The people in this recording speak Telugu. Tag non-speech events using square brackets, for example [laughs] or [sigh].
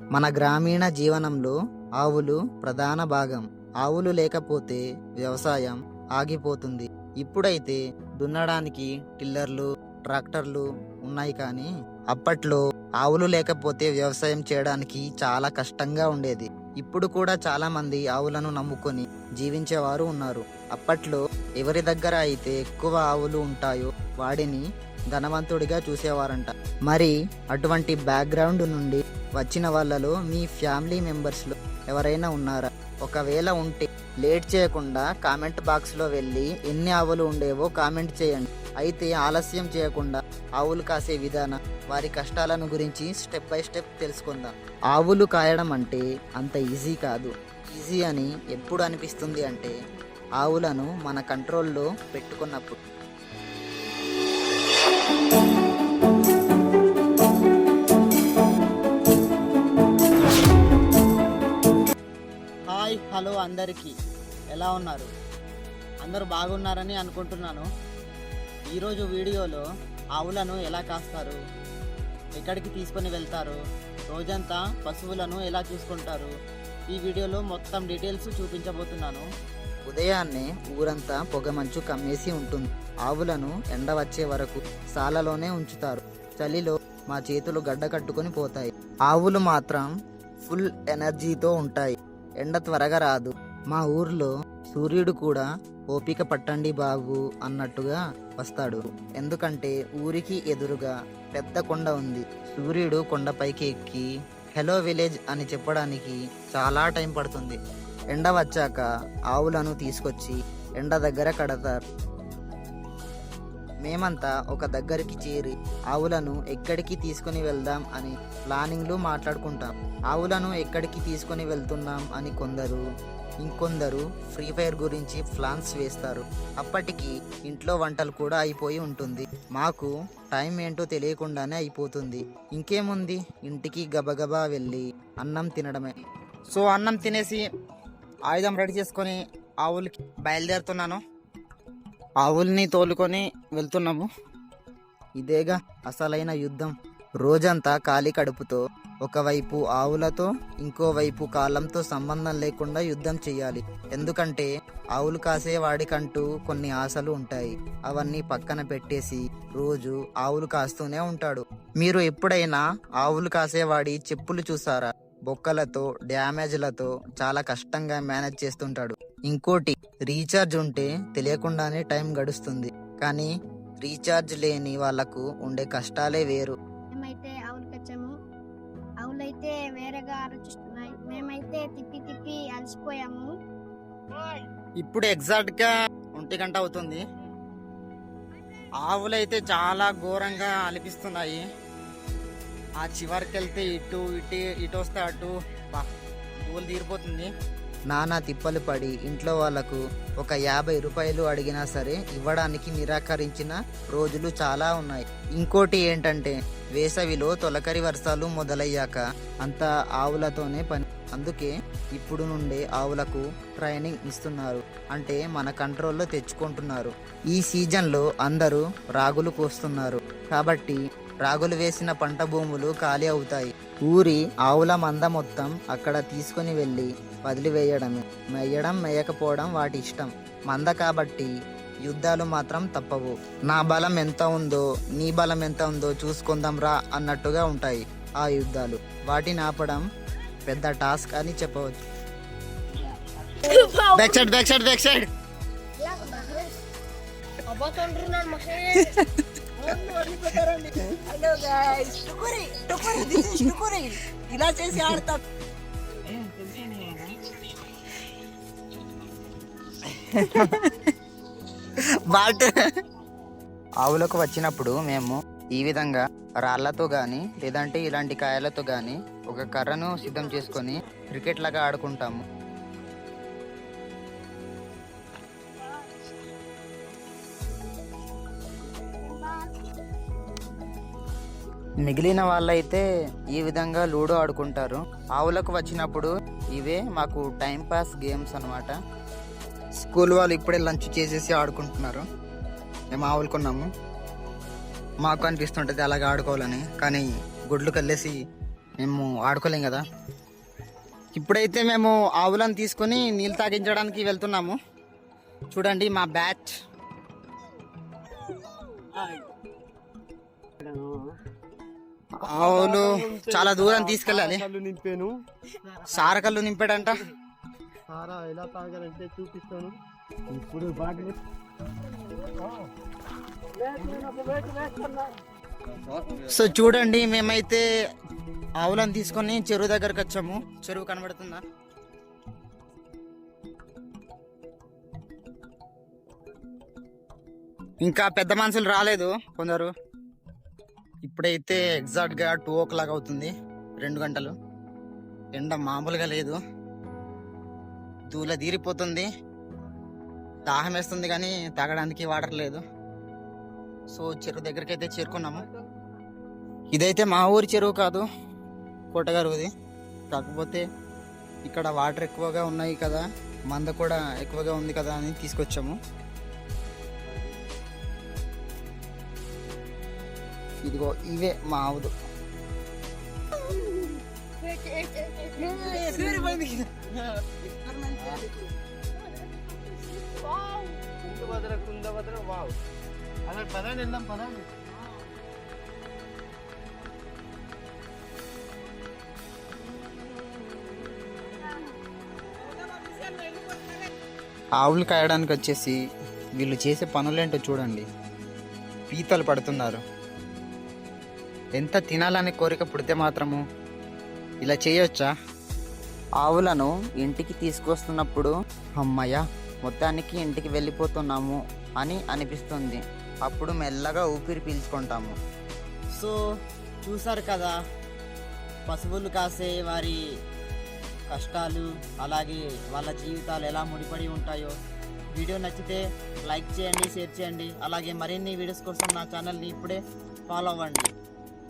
మన గ్రామీణ జీవనంలో ఆవులు ప్రధాన భాగం. ఆవులు లేకపోతే వ్యవసాయం ఆగిపోతుంది. ఇప్పుడైతే దున్నడానికి టిల్లర్లు ట్రాక్టర్లు ఉన్నాయి కానీ అప్పట్లో ఆవులు లేకపోతే వ్యవసాయం చేయడానికి చాలా కష్టంగా ఉండేది. ఇప్పుడు కూడా చాలా మంది ఆవులను నమ్ముకొని జీవించేవారు ఉన్నారు. అప్పట్లో ఎవరి దగ్గర అయితే ఎక్కువ ఆవులు ఉంటాయో వాడిని ధనవంతుడిగా చూసేవారంట. మరి అటువంటి బ్యాక్గ్రౌండ్ నుండి వచ్చిన వాళ్ళలో మీ ఫ్యామిలీ మెంబర్స్లో ఎవరైనా ఉన్నారా? ఒకవేళ ఉంటే లేట్ చేయకుండా కామెంట్ బాక్స్లో వెళ్ళి ఎన్ని ఆవులు ఉండేవో కామెంట్ చేయండి. అయితే ఆలస్యం చేయకుండా ఆవులు కాసే విధానం వారి కష్టాలను గురించి స్టెప్ బై స్టెప్ తెలుసుకుందాం. ఆవులు కాయడం అంటే అంత ఈజీ కాదు. ఈజీ అని ఎప్పుడు అనిపిస్తుంది అంటే ఆవులను మన కంట్రోల్లో పెట్టుకున్నప్పుడు. అందరికీ ఎలా ఉన్నారు? అందరూ బాగున్నారని అనుకుంటున్నాను. ఈరోజు వీడియోలో ఆవులను ఎలా కాస్తారు? ఎక్కడికి తీసుకొని వెళ్తారు? రోజంతా పశువులను ఎలా చూసుకుంటారు? ఈ వీడియోలో మొత్తం డీటెయిల్స్ చూపించబోతున్నాను. ఉదయాన్నే ఊరంతా పొగమంచు కమ్మేసి ఉంటుంది. ఆవులను ఎండ వచ్చే వరకు సాలలోనే ఉంచుతారు. చలిలో మా చేతులు గడ్డ కట్టుకొని పోతాయి. ఆవులు మాత్రం ఫుల్ ఎనర్జీతో ఉంటాయి. ఎండ త్వరగా రాదు. మా ఊర్లో సూర్యుడు కూడా ఓపిక పట్టండి బాబు అన్నట్టుగా వస్తాడు. ఎందుకంటే ఊరికి ఎదురుగా పెద్ద కొండ ఉంది. సూర్యుడు కొండపైకి ఎక్కి హెలో విలేజ్ అని చెప్పడానికి చాలా టైం పడుతుంది. ఎండ వచ్చాక ఆవులను తీసుకొచ్చి ఎండ దగ్గర కడతారు. మేమంతా ఒక దగ్గరికి చేరి ఆవులను ఎక్కడికి తీసుకుని వెళ్దాం అని ప్లానింగ్లు మాట్లాడుకుంటాం. ఆవులను ఎక్కడికి తీసుకొని వెళ్తున్నాం అని కొందరు ఇంకొందరు ఫ్రీ ఫైర్ గురించి ప్లాన్స్ వేస్తారు. అప్పటికి ఇంట్లో వంటలు కూడా అయిపోయి ఉంటుంది. మాకు టైం ఏంటో తెలియకుండానే అయిపోతుంది. ఇంకేముంది? ఇంటికి గబగబా వెళ్ళి అన్నం తినడమే. సో అన్నం తినేసి ఆయుధం రెడీ చేసుకొని ఆవులకి బయలుదేరుతున్నాను. ఆవుల్ని తోలుకొని వెళ్తున్నాము. ఇదేగా అసలైన యుద్ధం. రోజంతా ఖాళీ కడుపుతో ఒకవైపు ఆవులతో ఇంకోవైపు కాలంతో సంబంధం లేకుండా యుద్ధం చేయాలి ఎందుకంటే ఆవులు కాసేవాడికంటూ కొన్ని ఆశలు ఉంటాయి. అవన్నీ పక్కన పెట్టేసి రోజు ఆవులు కాస్తూనే ఉంటాడు. మీరు ఎప్పుడైనా ఆవులు కాసేవాడి చెప్పులు చూసారా? బొక్కలతో డ్యామేజ్లతో చాలా కష్టంగా మేనేజ్ చేస్తుంటాడు. ఇంకోటి రీఛార్జ్ ఉంటే తెలియకుండానే టైం గడుస్తుంది. కానీ రీఛార్జ్ లేని వాళ్ళకు ఉండే కష్టాలే వేరు. ఆవులైతే వేరేగా ఆలోచిస్తున్నాయి మేమైతే తిప్పి తిప్పి అలసిపోయాము. ఇప్పుడు ఎగ్జాక్ట్గా ఒంటి గంట అవుతుంది. ఆవులైతే చాలా ఘోరంగా అనిపిస్తున్నాయి ఆ చివరికి వెళ్తే ఇటు ఇటు ఇటు వస్తే అటు బా తీరిపోతుంది. నానా తిప్పలు పడి ఇంట్లో వాళ్ళకు ఒక యాభై రూపాయలు అడిగినా సరే ఇవ్వడానికి నిరాకరించిన రోజులు చాలా ఉన్నాయి. ఇంకోటి ఏంటంటే వేసవిలో తొలకరి వర్షాలు మొదలయ్యాక అంతా ఆవులతోనే పని. అందుకే ఇప్పుడు నుండే ఆవులకు ట్రైనింగ్ ఇస్తున్నారు. అంటే మన కంట్రోల్లో తెచ్చుకుంటున్నారు. ఈ సీజన్లో అందరూ రాగులు కోస్తున్నారు. కాబట్టి రాగులు వేసిన పంట భూములు ఖాళీ అవుతాయి. ఊరి ఆవుల మంద మొత్తం అక్కడ తీసుకుని వెళ్ళి వదిలివేయడమే. మెయ్యడం మేయకపోవడం వాటి ఇష్టం. మంద కాబట్టి యుద్ధాలు మాత్రం తప్పవు. నా బలం ఎంత ఉందో నీ బలం ఎంత ఉందో చూసుకుందాం రా అన్నట్టుగా ఉంటాయి ఆ యుద్ధాలు. వాటిని ఆపడం పెద్ద టాస్క్ అని చెప్పవచ్చు. Back side back side back side [laughs] hello guys Tukuri Tukuri this is Tukuri ఇలా చేసి ఆడతా. బాట్ ఆవులకు వచ్చినప్పుడు మేము ఈ విధంగా రాళ్ళతో గాని లేదంటే ఇలాంటి కాయలతో గాని ఒక కర్రను సిద్ధం చేసుకొని క్రికెట్ లాగా ఆడుకుంటాము. మిగిలిన వాళ్ళైతే ఈ విధంగా లూడో ఆడుకుంటారు. ఆవులకు వచ్చినప్పుడు ఇవే మాకు టైం పాస్ గేమ్స్ అన్నమాట. స్కూల్ వాళ్ళు ఇప్పుడే లంచ్ చేసేసి ఆడుకుంటున్నారు. మేము ఆవులు కొన్నాము. మాకు అనిపిస్తుంటుంది అలాగే ఆడుకోవాలని. కానీ గుడ్లు కల్లేసి మేము ఆడుకోలేం కదా. ఇప్పుడైతే మేము ఆవులను తీసుకొని నీళ్ళు తాగించడానికి వెళ్తున్నాము. చూడండి మా బ్యాచ్. ఆవులు చాలా దూరం తీసుకెళ్ళాలి. కళ్ళు నింపాను. సారకల్లు నింపాడంట. సారా ఎలా తాగాలంటే చూపిస్తాను. ఇప్పుడు బాటిల్. సో చూడండి మేమైతే ఆవులను తీసుకొని చెరువు దగ్గరకు వచ్చాము. చెరువు కనబడుతుందా? ఇంకా పెద్ద మనుషులు రాలేదు కొందరు. ఇప్పుడైతే ఎగ్జాక్ట్గా టూ ఓ క్లాక్ అవుతుంది. రెండు గంటలు. ఎండ మామూలుగా లేదు. దూల తీరిపోతుంది. దాహం వేస్తుంది కానీ తాగడానికి వాటర్ లేదు. సో చెరువు దగ్గరికి అయితే చేరుకున్నాము. ఇదైతే మా ఊరి చెరువు కాదు కోటగారుది. కాకపోతే ఇక్కడ వాటర్ ఎక్కువగా ఉన్నాయి కదా మంద కూడా ఎక్కువగా ఉంది కదా అని తీసుకొచ్చాము. ఇదిగో ఇవే మా ఆవులు కుందభద్ర కుందభద్ర వావ్ అలా పదండి వెళ్దాం పదండి ఆవులు కాయడానికి వచ్చేసి వీళ్ళు చేసే పనులేంటో చూడండి. పీతలు పడుతున్నారు. ఎంత తినాలనే కోరిక పుడితే మాత్రము? ఇలా చేయొచ్చా? ఆవులను ఇంటికి తీసుకొస్తున్నప్పుడు అమ్మయ్య మొత్తానికి ఇంటికి వెళ్ళిపోతున్నాము అని అనిపిస్తుంది. అప్పుడు మెల్లగా ఊపిరి పీల్చుకుంటాము. సో చూసారు కదా పశువులు కాసే వారి కష్టాలు అలాగే వాళ్ళ జీవితాలు ఎలా ముడిపడి ఉంటాయో. వీడియో నచ్చితే లైక్ చేయండి షేర్ చేయండి. అలాగే మరిన్ని వీడియోస్ కోసం నా ఛానల్ని ఇప్పుడే ఫాలో అవ్వండి.